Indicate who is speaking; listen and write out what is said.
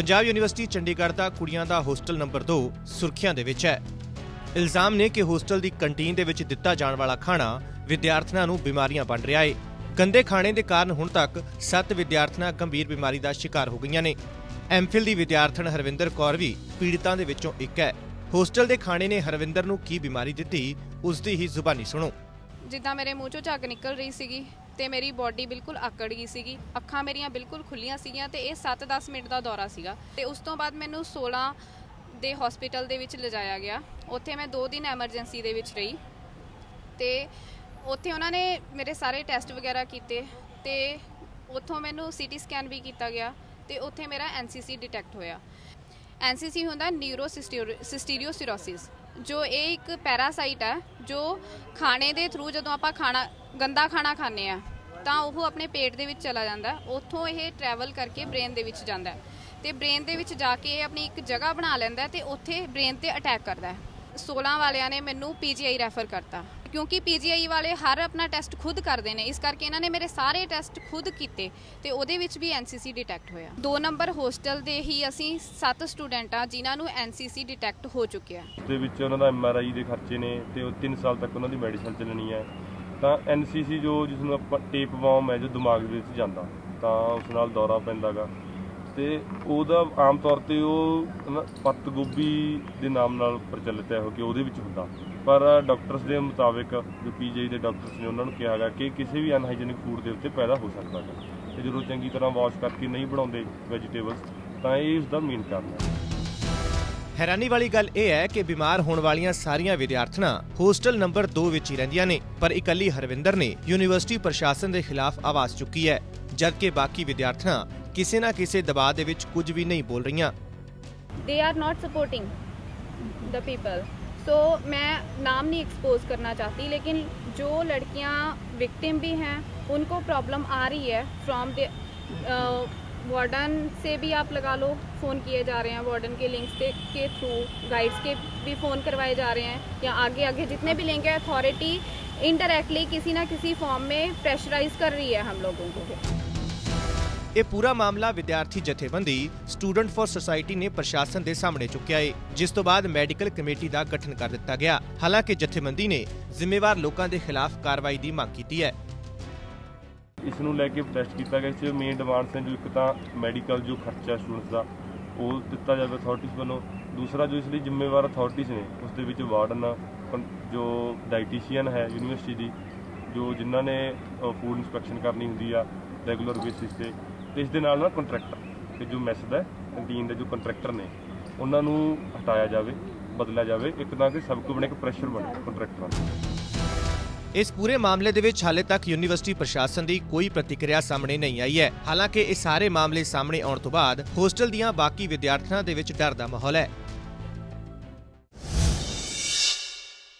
Speaker 1: Punjab university Chandigarh ਦਾ ਕੁੜੀਆਂ ਦਾ hostel number 2 ਸੁਰਖੀਆਂ ਦੇ ਵਿੱਚ ਹੈ। ਇਲਜ਼ਾਮ ਨੇ ਕਿ ਹੋਸਟਲ ਦੀ ਕੰਟੀਨ ਦੇ ਵਿੱਚ ਦਿੱਤਾ ਜਾਣ ਵਾਲਾ ਖਾਣਾ ਵਿਦਿਆਰਥੀਆਂ ਨੂੰ ਬਿਮਾਰੀਆਂ ਬਣ ਰਿਹਾ ਹੈ ਗੰਦੇ ਖਾਣੇ ਦੇ ਕਾਰਨ ਹੁਣ ਤੱਕ 7 ਵਿਦਿਆਰਥਣਾਂ ਗੰਭੀਰ ਬਿਮਾਰੀ ਦਾ ਸ਼ਿਕਾਰ ਹੋ ਗਈਆਂ ਨੇ। ਐਮਫਿਲ ਦੀ ਵਿਦਿਆਰਥਣ ਹਰਵਿੰਦਰ ਕੌਰ ਵੀ ਪੀੜਤਾਂ ਦੇ ਵਿੱਚੋਂ ਇੱਕ ਹੈ। ਹੋਸਟਲ ਦੇ ਖਾਣੇ ਨੇ ਹਰਵਿੰਦਰ ਨੂੰ ਕੀ ਬਿਮਾਰੀ ਦਿੱਤੀ ਉਸ ਦੀ ਹੀ ਜ਼ੁਬਾਨੀ ਸੁਣੋ।
Speaker 2: ਜਿੱਦਾਂ ਮੇਰੇ ਮੂੰਹ ਚੋਂ ਝੱਗ ਨਿਕਲ ਰਹੀ ਸੀਗੀ ਤੇ ਮੇਰੀ ਬਾਡੀ ਬਿਲਕੁਲ ਆਕੜ ਗਈ ਸੀਗੀ। ਅੱਖਾਂ ਮੇਰੀਆਂ ਬਿਲਕੁਲ ਖੁੱਲੀਆਂ ਸੀਗੀਆਂ ਤੇ ਇਹ 7-10 ਮਿੰਟ ਦਾ ਦੌਰਾ ਸੀਗਾ। ਤੇ ਉਸ ਤੋਂ ਬਾਅਦ ਮੈਨੂੰ 16 ਦੇ ਹਸਪੀਟਲ ਦੇ ਵਿੱਚ ਲਿਜਾਇਆ ਗਿਆ। ਉੱਥੇ ਮੈਂ 2 ਦਿਨ ਐਮਰਜੈਂਸੀ ਦੇ ਵਿੱਚ ਰਹੀ। ਤੇ ਉੱਥੇ ਉਹਨਾਂ ਨੇ ਮੇਰੇ ਸਾਰੇ ਟੈਸਟ ਵਗੈਰਾ ਕੀਤੇ ਤੇ ਉੱਥੋਂ ਮੈਨੂੰ ਸੀਟੀ ਸਕੈਨ ਵੀ ਕੀਤਾ ਗਿਆ ਤੇ ਉੱਥੇ ਮੇਰਾ ਐਨਸੀਸੀ ਡਿਟੈਕਟ ਹੋਇਆ। ਐਨਸੀਸੀ ਹੁੰਦਾ ਨਿਊਰੋਸਿਸਟੀਰੀਓਸਿਰੋਸਿਸ ਜੋ ਇਹ ਇੱਕ ਪੈਰਾਸਾਈਟ ਹੈ, ਜੋ ਖਾਣੇ ਦੇ ਥਰੂ ਜਦੋਂ ਆਪਾਂ ਖਾਣਾ ਗੰਦਾ ਖਾਣਾ ਖਾਂਦੇ ਆ ਤਾਂ ਉਹ ਆਪਣੇ ਪੇਟ ਦੇ ਵਿੱਚ ਚਲਾ ਜਾਂਦਾ ਉੱਥੋਂ ਇਹ ਟਰੈਵਲ ਕਰਕੇ ਬ੍ਰੇਨ ਦੇ ਵਿੱਚ ਜਾਂਦਾ ਤੇ ਬ੍ਰੇਨ ਦੇ ਵਿੱਚ ਜਾ ਕੇ ਇਹ ਆਪਣੀ ਇੱਕ ਜਗ੍ਹਾ ਬਣਾ ਲੈਂਦਾ ਹੈ ਤੇ ਉੱਥੇ ਬ੍ਰੇਨ ਤੇ ਅਟੈਕ ਕਰਦਾ 16 ਵਾਲਿਆਂ ਨੇ ਮੈਨੂੰ ਪੀਜੀਆਈ ਰੈਫਰ ਕਰਤਾ। ਕਿਉਂਕਿ ਪੀਜੀਆਈ ਵਾਲੇ ਹਰ ਆਪਣਾ ਟੈਸਟ ਖੁਦ ਕਰਦੇ ਨੇ। ਇਸ ਕਰਕੇ ਇਹਨਾਂ ਨੇ ਮੇਰੇ ਸਾਰੇ ਟੈਸਟ ਖੁਦ ਕੀਤੇ ਤੇ ਉਹਦੇ ਵਿੱਚ ਵੀ ਐਨਸੀਸੀ ਡਿਟੈਕਟ ਹੋਇਆ। ਦੋ ਨੰਬਰ ਹੋਸਟਲ ਦੇ ਹੀ ਅਸੀਂ 7 ਸਟੂਡੈਂਟ ਆ ਜਿਨ੍ਹਾਂ ਨੂੰ ਐਨਸੀਸੀ ਡਿਟੈਕਟ ਹੋ ਚੁੱਕਿਆ
Speaker 3: ਦੇ ਵਿੱਚ ਉਹਨਾਂ ਦਾ ਐਮਆਰਆਈ ਦੇ ਖਰਚੇ ਨੇ ਤੇ ਉਹ 3 ਸਾਲ ਤੱਕ ਉਹਨਾਂ ਦੀ ਮੈਡੀਸਨ ਚੱਲਣੀ ਹੈ। ਤਾਂ ਐਨਸੀਸੀ ਜੋ ਜਿਸ ਨੂੰ ਆਪਾਂ ਟੇਪ ਵਾਰਮ ਹੈ, ਜੋ ਦਿਮਾਗ ਦੇ ਵਿੱਚ ਜਾਂਦਾ, ਤਾਂ ਉਸ ਨਾਲ ਦੌਰਾ ਪੈਂਦਾਗਾ। ਤੇ ਉਹਦਾ ਆਮ ਤੌਰ ਤੇ ਉਹ ਨਾ ਪੱਤ ਗੋਭੀ ਦੇ ਨਾਮ ਨਾਲ ਪ੍ਰਚਲਿਤ ਹੈ ਹੋ ਕਿ ਉਹਦੇ ਵਿੱਚ ਹੁੰਦਾ। ਪਰ ਡਾਕਟਰਸ ਦੇ ਮੁਤਾਬਿਕ, ਜੋ ਪੀਜੀਆਈ ਦੇ ਡਾਕਟਰਸ ਨੇ ਉਹਨਾਂ ਨੂੰ ਕਿਹਾ ਹੈਗਾ ਕਿ ਕਿਸੇ ਵੀ ਅਨਹਾਈਜੀਨਿਕ ਫੂਡ ਦੇ ਉੱਤੇ ਪੈਦਾ ਹੋ ਸਕਦਾ ਹੈ। ਤੇ ਜਦੋਂ ਚੰਗੀ ਤਰ੍ਹਾਂ ਵਾਸ਼ ਕਰਕੇ ਨਹੀਂ ਬਣਾਉਂਦੇ ਵੈਜੀਟੇਬਲਸ ਤਾਂ ਇਹ ਉਸ ਦਾ ਮੇਨ ਕਾਰਨ ਹੈ।
Speaker 1: ਹੈਰਾਨੀ ਵਾਲੀ ਗੱਲ ਇਹ ਹੈ ਕਿ ਬਿਮਾਰ ਹੋਣ ਵਾਲੀਆਂ ਸਾਰੀਆਂ ਵਿਦਿਆਰਥਣਾਂ ਹੋਸਟਲ ਨੰਬਰ 2 ਵਿੱਚ ਹੀ ਰਹਿੰਦੀਆਂ ਨੇ ਪਰ ਇਕੱਲੀ ਹਰਵਿੰਦਰ ਨੇ ਯੂਨੀਵਰਸਿਟੀ ਪ੍ਰਸ਼ਾਸਨ ਦੇ ਖਿਲਾਫ ਆਵਾਜ਼ ਚੁੱਕੀ ਹੈ ਜਦਕਿ ਬਾਕੀ ਵਿਦਿਆਰਥਣਾਂ ਕਿਸੇ ਨਾ ਕਿਸੇ ਦਬਾਅ ਦੇ ਵਿੱਚ ਕੁਝ ਵੀ ਨਹੀਂ ਬੋਲ ਰਹੀਆਂ
Speaker 2: they are not supporting the people so मैं नाम नहीं एक्सपोज करना चाहती लेकिन जो लड़कियां विक्टिम भी हैं उनको प्रॉब्लम आ रही है फ्रॉम द वार्डन से भी आप लगा लो फ़ोन किए जा रहे हैं वार्डन के लिंक्स के, के थ्रू गाइड्स के भी फ़ोन करवाए जा रहे हैं या आगे आगे जितने भी लिंक है अथॉरिटी इनडायरेक्टली किसी ना किसी फॉर्म में प्रेशराइज कर रही है हम लोगों को
Speaker 1: ਇਹ ਪੂਰਾ ਮਾਮਲਾ ਵਿਦਿਆਰਥੀ ਜਥੇਬੰਦੀ ਸਟੂਡੈਂਟ ਫॉर ਸੁਸਾਇਟੀ ਨੇ ਪ੍ਰਸ਼ਾਸਨ ਦੇ ਸਾਹਮਣੇ ਚੁੱਕਿਆ ਏ ਜਿਸ ਤੋਂ ਬਾਅਦ ਮੈਡੀਕਲ ਕਮੇਟੀ ਦਾ ਗਠਨ ਕਰ ਦਿੱਤਾ ਗਿਆ ਹਾਲਾਂਕਿ ਜਥੇਬੰਦੀ ਨੇ ਜ਼ਿੰਮੇਵਾਰ ਲੋਕਾਂ ਦੇ ਖਿਲਾਫ ਕਾਰਵਾਈ ਦੀ ਮੰਗ ਕੀਤੀ ਹੈ
Speaker 3: ਇਸ ਨੂੰ ਲੈ ਕੇ ਟੈਸਟ ਕੀਤਾ ਗਿਆ ਇਸ 'ਚ ਮੇਨ ਡਿਮਾਂਡਸ ਨੇ ਜੋ ਇੱਕ ਤਾਂ ਮੈਡੀਕਲ ਜੋ ਖਰਚਾ ਸਟੂਡੈਂਟਸ ਦਾ, ਉਹ ਦਿੱਤਾ ਜਾਵੇ ਅਥਾਰਟੀਜ਼ ਵੱਲੋਂ। ਦੂਸਰਾ ਜੋ ਇਸ ਲਈ ਜ਼ਿੰਮੇਵਾਰ ਅਥਾਰਟੀਜ਼ ਨੇ, ਉਸ ਦੇ ਵਿੱਚ ਵਾਰਡਨ ਕੰ- ਜੋ ਡਾਈਟੀਸ਼ੀਅਨ ਹੈ ਯੂਨੀਵਰਸਿਟੀ ਦੀ, ਜੋ ਜਿਨ੍ਹਾਂ ਨੇ ਫੂਡ ਇਨਸਪੈਕਸ਼ਨ ਕਰਨੀ ਹੁੰਦੀ ਆ ਰੈਗੂਲਰ ਬੇਸਿਸ ਤੇ ਤੇ ਇਸ ਦੇ ਨਾਲ ਨਾਲ ਕੰਟਰੈਕਟਰ ਤੇ ਜੋ ਮੈਸ ਦਾ ਕੰਟੀਨ ਦੇ ਜੋ ਕੰਟਰੈਕਟਰ ਨੇ, ਉਹਨਾਂ ਨੂੰ ਹਟਾਇਆ ਜਾਵੇ, ਬਦਲਿਆ ਜਾਵੇ, ਇੱਕ ਤਾਂ ਕਿ ਸਭ ਕੋ ਬਣੇ, ਇੱਕ ਪ੍ਰੈਸ਼ਰ ਬਣੇ ਕੰਟਰੈਕਟਰਾਂ ਦਾ
Speaker 1: ਇਸ ਪੂਰੇ ਮਾਮਲੇ ਦੇ ਵਿੱਚ ਹਾਲੇ ਤੱਕ ਯੂਨੀਵਰਸਿਟੀ ਪ੍ਰਸ਼ਾਸਨ ਦੀ ਕੋਈ ਪ੍ਰਤੀਕਿਰਿਆ ਸਾਹਮਣੇ ਨਹੀਂ ਆਈ ਹੈ। ਹਾਲਾਂਕਿ ਇਹ ਸਾਰੇ ਮਾਮਲੇ ਸਾਹਮਣੇ ਆਉਣ ਤੋਂ ਬਾਅਦ ਹੋਸਟਲ ਦੀਆਂ ਬਾਕੀ ਵਿਦਿਆਰਥਣਾਂ ਦੇ ਵਿੱਚ ਡਰ ਦਾ ਮਾਹੌਲ ਹੈ।